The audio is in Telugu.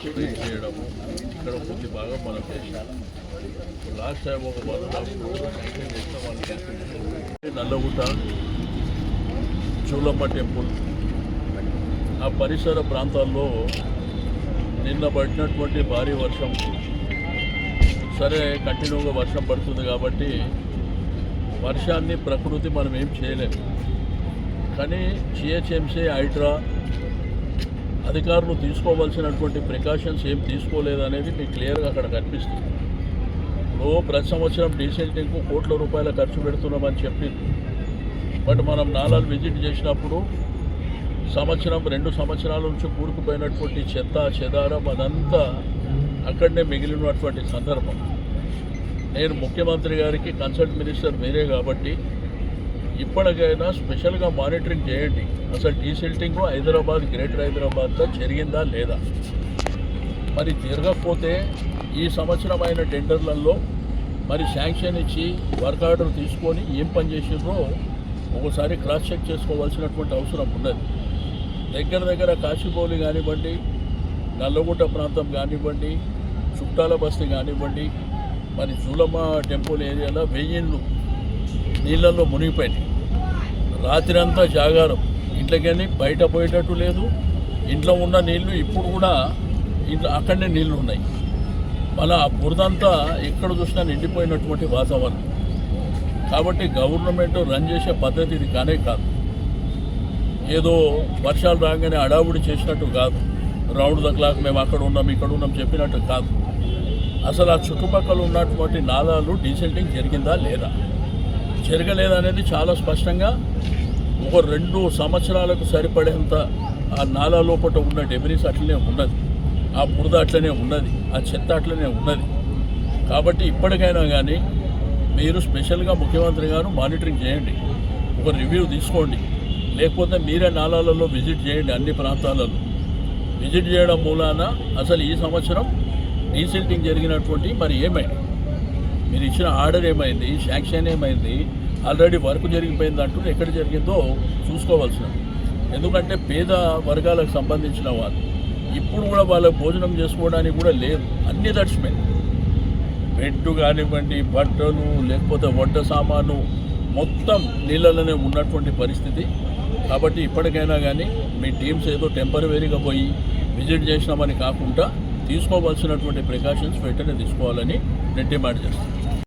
స్ప్రేక్ చేయడము ఇక్కడ కొద్ది బాగా మనం చేసాము లాస్ట్ టైం ఒక one and half Nallagutta Chulamma temple. ఆ పరిసర ప్రాంతాల్లో నిన్న పడినటువంటి భారీ వర్షం. సరే కంటిన్యూగా వర్షం పడుతుంది కాబట్టి వర్షాన్ని ప్రకృతి మనం ఏం చేయలేము. కానీ జిహెచ్ఎంసీ హైడ్రా అధికారులు తీసుకోవాల్సినటువంటి ప్రికాషన్స్ ఏం తీసుకోలేదనేది మీకు క్లియర్గా అక్కడ కనిపిస్తుంది. ఇప్పుడు ప్రతి సంవత్సరం డీసెంటింగ్కు కోట్ల రూపాయల ఖర్చు పెడుతున్నామని చెప్పింది. బట్ మనం నాలాలు విజిట్ చేసినప్పుడు సంవత్సరం రెండు సంవత్సరాల నుంచి కూరుకుపోయినటువంటి చెత్త చెదారం అదంతా అక్కడనే మిగిలినటువంటి సందర్భం. నేను ముఖ్యమంత్రి గారికి కన్సల్ట్ మినిస్టర్ మీరే కాబట్టి ఇప్పటికైనా స్పెషల్గా మానిటరింగ్ చేయండి. అసలు డీసిల్టింగ్ హైదరాబాద్ గ్రేటర్ హైదరాబాద్లో జరిగిందా లేదా? మరి జరగకపోతే ఈ సంవత్సరం అయిన టెండర్లలో మరి శాంక్షన్ ఇచ్చి వర్క్ ఆర్డర్ తీసుకొని ఏం పని చేసిండ్రో ఒకసారి క్రాస్ చెక్ చేసుకోవాల్సినటువంటి అవసరం ఉన్నది. దగ్గర దగ్గర కాశీబౌలి కానివ్వండి నల్లగుట్ట ప్రాంతం కానివ్వండి చుట్టాల బస్తీ కానివ్వండి మరి జూలమ్మ టెంపుల్ ఏరియాలో వెయ్యిళ్ళు నీళ్ళల్లో మునిగిపోయినాయి. రాత్రి అంతా జాగారం. ఇంట్లోకెళ్ళి బయట పోయేటట్టు లేదు. ఇంట్లో ఉన్న నీళ్ళు ఇప్పుడు కూడా ఇంట్లో అక్కడనే నీళ్ళు ఉన్నాయి. మళ్ళీ ఆ బురదంతా ఎక్కడ చూసినా నిండిపోయినటువంటి వాతావరణం. కాబట్టి గవర్నమెంట్ రన్ చేసే పద్ధతి ఇది కానే కాదు. ఏదో వర్షాలు రాగానే అడావుడి చేసినట్టు కాదు. రౌండ్ ద క్లాక్ మేము అక్కడ ఉన్నాం ఇక్కడ ఉన్నాం చెప్పినట్టు కాదు. అసలు ఆ చుట్టుపక్కల ఉన్నటువంటి నాలాలు డీసెంటింగ్ జరిగిందా లేదా? జరగలేదనేది చాలా స్పష్టంగా ఒక రెండు సంవత్సరాలకు సరిపడేంత ఆ నాలా లోపల ఉన్న డెబ్రీస్ అట్లనే ఉన్నది. ఆ బురద అట్లనే ఉన్నది. ఆ చెత్త అట్లనే ఉన్నది. కాబట్టి ఇప్పటికైనా కానీ మీరు స్పెషల్గా ముఖ్యమంత్రి గారు మానిటరింగ్ చేయండి. ఒక రివ్యూ తీసుకోండి. లేకపోతే మీరే నాలాలలో విజిట్ చేయండి అన్ని ప్రాంతాలలో. విజిట్ చేయడం మూలాన అసలు ఈ సంవత్సరం డీసిల్టింగ్ జరిగినటువంటి మరి ఏమైంది? మీరు ఇచ్చిన ఆర్డర్ ఏమైంది? శాంక్షన్ ఏమైంది? ఆల్రెడీ వర్క్ జరిగిపోయింది అంటూ ఎక్కడ జరిగిందో చూసుకోవాల్సిన. ఎందుకంటే పేద వర్గాలకు సంబంధించిన వాళ్ళు. ఇప్పుడు కూడా వాళ్ళ భోజనం చేసుకోవడానికి కూడా లేదు. అన్ని దర్శనమే బెడ్ కానివ్వండి బట్టలు లేకపోతే వంట సామాను మొత్తం నీళ్ళలోనే ఉన్నటువంటి పరిస్థితి. కాబట్టి ఇప్పటికైనా కానీ మీ టీమ్స్ ఏదో టెంపరవరీగా పోయి విజిట్ చేసినామని కాకుండా తీసుకోవాల్సినటువంటి ప్రికాషన్స్ వెంటనే తీసుకోవాలని నేను డిమాండ్ చేస్తాను